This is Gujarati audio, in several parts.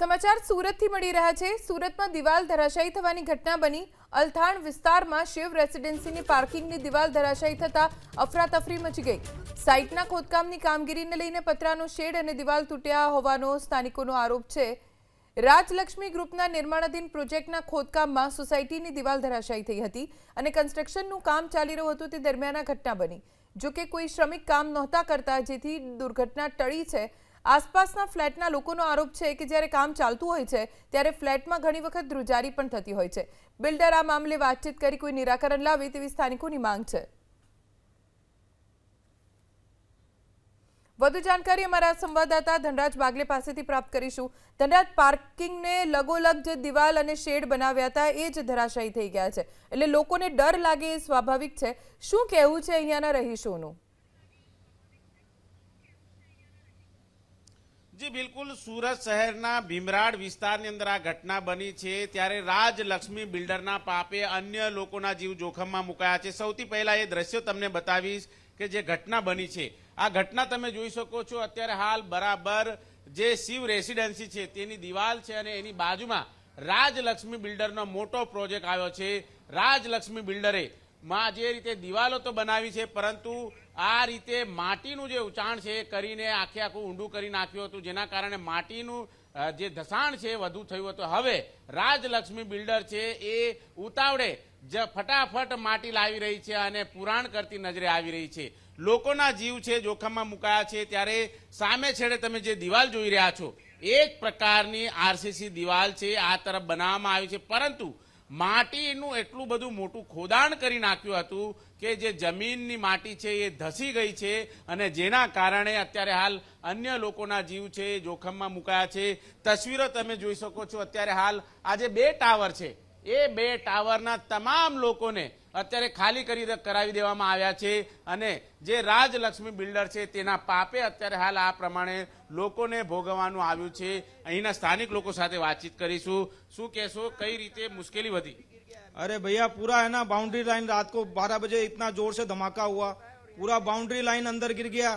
સમાચાર સુરતથી મળી રહ્યા છે. સુરતમાં દિવાલ ધરાશાયી થવાની ઘટના બની. અલથાણ વિસ્તારમાં શિવ રેસિડેન્સીની પાર્કિંગની દિવાલ ધરાશાયી થતાં અફરાતફરી મચી ગઈ. સાઇટના ખોદકામની કામગીરીને લઈને પતરાનો શેડ અને દિવાલ તૂટ્યા હોવાનો સ્થાનિકોનો આરોપ છે. રાજલક્ષ્મી ગ્રુપના નિર્માણાધીન પ્રોજેક્ટના ખોદકામમાં સોસાયટીની દિવાલ ધરાશાયી થઈ હતી અને કન્સ્ટ્રક્શનનું કામ ચાલી રહ્યું હતું તે દરમિયાન ઘટના બની. જોકે કોઈ શ્રમિક કામ નહોતા કરતા, જેથી દુર્ઘટના ટળી છે. આસપાસના ફ્લેટના લોકોનો આરોપ છે કે જ્યારે કામ ચાલતું હોય છે, ત્યારે ફ્લેટમાં ઘણી વખત ધ્રુજારી પણ થતી હોય છે. બિલ્ડર આ મામલે વાતચીત કરી કોઈ નિરાકરણ લાવે તેવી સ્થાનિકોની માંગ છે. વધુ જાણકારી અમારા સંવાદદાતા ધનરાજ બાગલે પાસેથી પ્રાપ્ત કરીશું. ધનરાજ, પાર્કિંગને લગોલગ જે દિવાલ અને શેડ બનાવ્યા હતા, એ જ ધરાશાયી થઈ ગયા છે. એટલે લોકોને ડર લાગે એ સ્વાભાવિક છે. શું કહેવું છે અહીંયાના રહીશોનું? જી, બિલકુલ. સુરત શહેરના ભીમરાડ વિસ્તારની અંદર આ ઘટના બની છે. ત્યારે રાજલક્ષ્મી બિલ્ડરના પાપે અન્ય લોકોના જીવ જોખમમાં મુકાયા છે. સૌથી પહેલા એ દ્રશ્યો તમને બતાવીશ કે જે ઘટના બની છે. આ ઘટના તમે જોઈ શકો છો. અત્યારે હાલ બરાબર જે શિવ રેસિડેન્સી છે, તેની દિવાલ છે અને એની બાજુમાં રાજલક્ષ્મી બિલ્ડરનો મોટો પ્રોજેક્ટ આવ્યો છે. રાજલક્ષ્મી બિલ્ડરે માં જે રીતે દિવાલો તો બનાવી છે, પરંતુ આ રીતે માટીનું જે ઉંચાણ છે એ કરીને આખે આખું ઊંડું કરી નાખ્યું હતું, જેના કારણે માટીનું જે ધસાણ છે વધુ થયું હતું. હવે રાજલક્ષ્મી બિલ્ડર છે એ ઉતાવળે જ ફટાફટ માટી લાવી રહી છે અને પુરાણ કરતી નજરે આવી રહી છે. લોકોના જીવ છે, જોખમમાં મુકાયા છે. ત્યારે સામે છેડે તમે જે દિવાલ જોઈ રહ્યા છો, એક પ્રકારની આરસીસી દિવાલ છે, આ તરફ બનાવવામાં આવી છે. પરંતુ માટીનું એટલું બધું મોટું ખોદાણ કરી નાખ્યું હતું કે જે જમીનની માટી છે એ ધસી ગઈ છે અને જેના કારણે અત્યારે હાલ અન્ય લોકોના જીવ છે જોખમમાં મુકાયા છે. તસવીરો તમે જોઈ શકો છો. અત્યારે હાલ આ જે બે ટાવર છે. એ બે ટાવરના તમામ લોકોને અત્યારે ખાલી કરી દે- કરાવી દેવામાં આવ્યા છે અને જે રાજલક્ષ્મી બિલ્ડર છે તેના પાપે અત્યારે હાલ આ પ્રમાણે લોકોને ભોગવવાનું આવ્યું છે અહીંના સ્થાનિક લોકો સાથે વાતચીત કરીશું શું કહેશો કઈ રીતે મુશ્કેલી વધી अरे भैया पूरा है ना बाउंड्री लाइन रात को 12 बजे इतना जोर से धमाका हुआ पूरा बाउंड्री लाइन अंदर गिर गया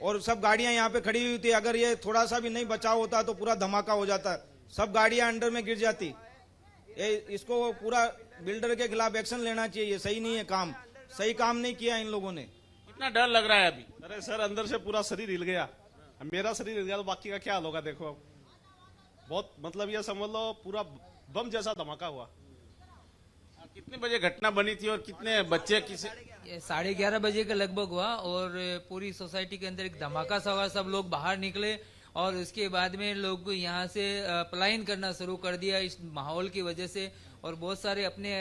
और सब गाड़ियां यहाँ पे खड़ी हुई थी अगर ये थोड़ा सा भी नहीं बचाव होता तो पूरा धमाका हो जाता सब गाड़ियां अंडर में गिर जाती ये इसको पूरा बिल्डर के खिलाफ एक्शन लेना चाहिए। ये सही नहीं है काम। सही काम नहीं किया इन लोगों ने। कितना डर लग रहा है अभी? अरे सर अंदर से पूरा शरीर हिल गया। मेरा शरीर हिल गया तो बाकी का क्या हाल होगा देखो अब। बहुत मतलब ये समझ लो पूरा बम जैसा धमाका हुआ। कितने बजे घटना बनी थी और कितने बच्चे किसे साढ़े ग्यारह बजे के लगभग हुआ और पूरी सोसाइटी के अंदर एक धमाका सा हुआ सब लोग बाहर निकले। और उसके बाद में लोग यहाँ से पलायन करना शुरू कर दिया इस माहौल की वजह से और बहुत सारे अपने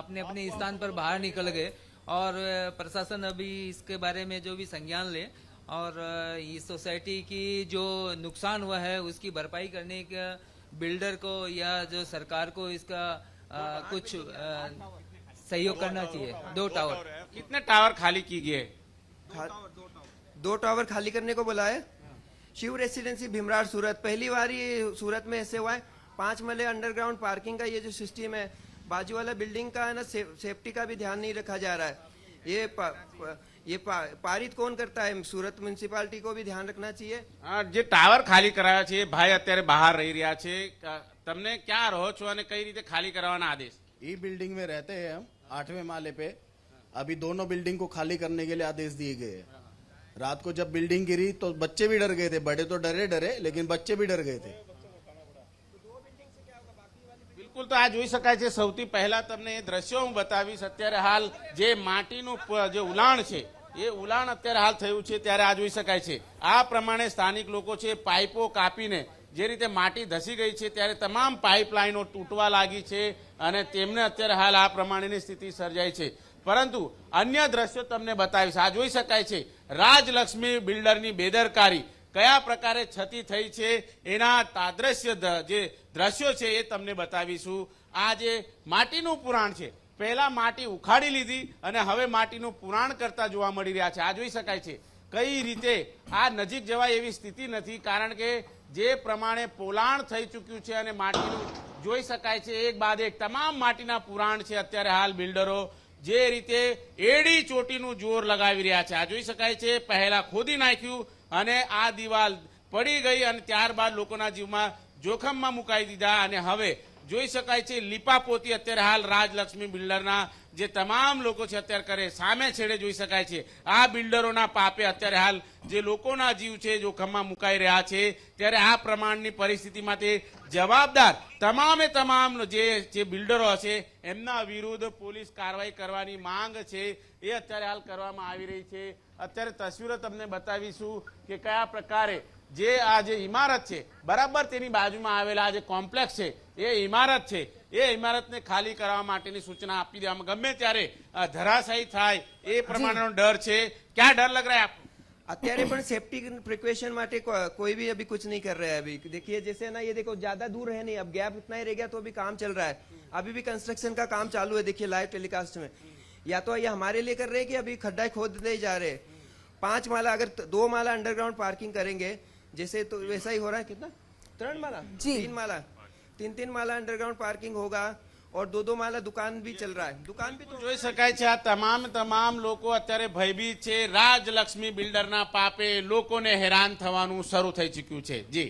अपने अपने स्थान पर बाहर निकल गए। और प्रशासन अभी इसके बारे में जो भी संज्ञान ले और इस सोसाइटी की जो नुकसान हुआ है उसकी भरपाई करने का बिल्डर को या जो सरकार को इसका अ, कुछ सहयोग करना चाहिए। दो टावर। कितने टावर खाली की गए? दो टावर खाली करने को बोला है। शिव रेसिडेंसी भीमराड़ सूरत पहली बार ये सूरत में ऐसे हुआ है पांच मले अंडरग्राउंड पार्किंग का ये जो सिस्टम है बाजू वाला बिल्डिंग का है ना से, सेफ्टी का भी ध्यान नहीं रखा जा रहा है ये पा, पा, ये पा, पारित कौन करता है सूरत म्यूनिसिपालिटी को भी ध्यान रखना चाहिए આ જે ટાવર ખાલી કરાયા છે એ ભાઈ અત્યારે બહાર રહી રહ્યા છે ક- તમને ક્યાં રહો છો અને કઈ રીતે ખાલી કરાવવાના આદેશ ई बिल्डिंग में रहते हैं हम आठवें माले पे अभी दोनों बिल्डिंग को खाली करने के लिए आदेश दिए गए हैं रात को जब बिल्डिंग गिरी तो बच्चे भी डर गए थे बड़े तो डरे डरे लेकिन बच्चे भी डर गए थे બિલકુલ તો આ જોઈ શકાય છે સૌથી પહેલા તમને એ દ્રશ્યો હું બતાવીશ અત્યારે હાલ જે માટીનું પ- જે ઉલાણ છે એ ઉલાણ અત્યારે હાલ થયું છે ત્યારે આ જોઈ શકાય છે આ પ્રમાણે સ્થાનિક લોકો છે પાઇપો કાપીને જે રીતે માટી ધસી ગઈ છે ત્યારે તમામ પાઇપલાઇનો તૂટવા લાગી છે અને તેમને અત્યારે હાલ આ પ્રમાણેની સ્થિતિ સર્જાઈ છે પરંતુ અન્ય દ્રશ્યો તમને બતાવીશ. આ જોઈ શકાય છે, રાજલક્ષ્મી બિલ્ડરની બેદરકારી. કયા પ્રકારે છતી થઈ છે, એના તાદ્રશ્ય જે દ્રશ્યો છે એ તમને બતાવીશું. આ જે માટીનું પુરાણ છે, પહેલા માટી ઉખાડી લીધી અને હવે માટીનું પુરાણ કરતા જોવા મળી રહ્યા છે. આ જોઈ શકાય છે, કઈ રીતે આ નજીક જવાય એવી સ્થિતિ નથી, કારણ કે જે પ્રમાણે પોલાણ થઈ ચૂક્યું છે અને માટીનું, જોઈ શકાય છે, એક બાદ એક તમામ માટીના પુરાણ છે અત્યારે હાલ બિલ્ડરો જે રીતે એડી ચોટીનું જોર લગાવી રહ્યા છે. આ જોઈ શકાય છે, પહેલા ખોદી નાખ્યું અને આ દિવાલ પડી ગઈ અને ત્યારબાદ લોકોના જીવમાં જોખમમાં મુકાઈ દીધા અને હવે જોઈ શકાય છે, લીપાપોતી અત્યારે હાલ રાજલક્ષ્મી બિલ્ડરના જે તમામ લોકો છે અત્યારે કરે, સામે છેડે જોઈ શકાય છે. આ બિલ્ડરોના પાપે અત્યારે હાલ જે લોકોના જીવ છે જોખમમાં મુકાઈ રહ્યા છે, ત્યારે આ પ્રમાણની પરિસ્થિતિ માટે જવાબદાર તમામે તમામ જે જે બિલ્ડરો હશે, એમના વિરુદ્ધ પોલીસ કાર્યવાહી કરવાની માંગ છે, એ અત્યારે હાલ કરવામાં આવી રહી છે. અત્યારે તસવીરો તમને બતાવીશું કે કયા પ્રકારે જે આ જે ઇમારત છે, બરાબર તેની બાજુમાં આવેલા આ જે કોમ્પ્લેક્સ છે એ ઇમારત છે એ ઇમારતને ખાલી કરવા માટેની સૂચના આપી દેવામાં ગમે ત્યારે અ, ધરાશાયી થાય એ પ્રમાણેનો ડર છે ક્યાં ડર લગ રહ્યા આપકો? અત્યારે પણ सेफ्टी प्रिकॉशन માટે को- कोई भी अभी कुछ नहीं कर रहा है अभी देखिए जैसे ना ये देखो ज्यादा दूर है नहीं अब गैप इतना ही रह गया तो अभी काम चल रहा है अभी भी कंस्ट्रक्शन का काम चालू है देखिए लाइव टेलीकास्ट में या तो ये हमारे लिए कर रहे हैं कि अभी खड्डा खोदते ही जा रहे हैं पांच माला अगर त- दो माला अंडरग्राउंड पार्किंग करेंगे जैसे तो वैसा ही हो रहा है कितना त्रण माला जी। तीन माला तीन तीन माला अंडरग्राउंड पार्किंग होगा और दो दो माला दुकान भी चल रहा है दुकान भी तो જોઈ શકાય છે આ તમામ તમામ લોકો અત્યારે ભયભીત છે રાજલક્ષ્મી બિલ્ડરના પાપે લોકોને હેરાન થવાનું શરૂ થઈ ચૂક્યું છે જી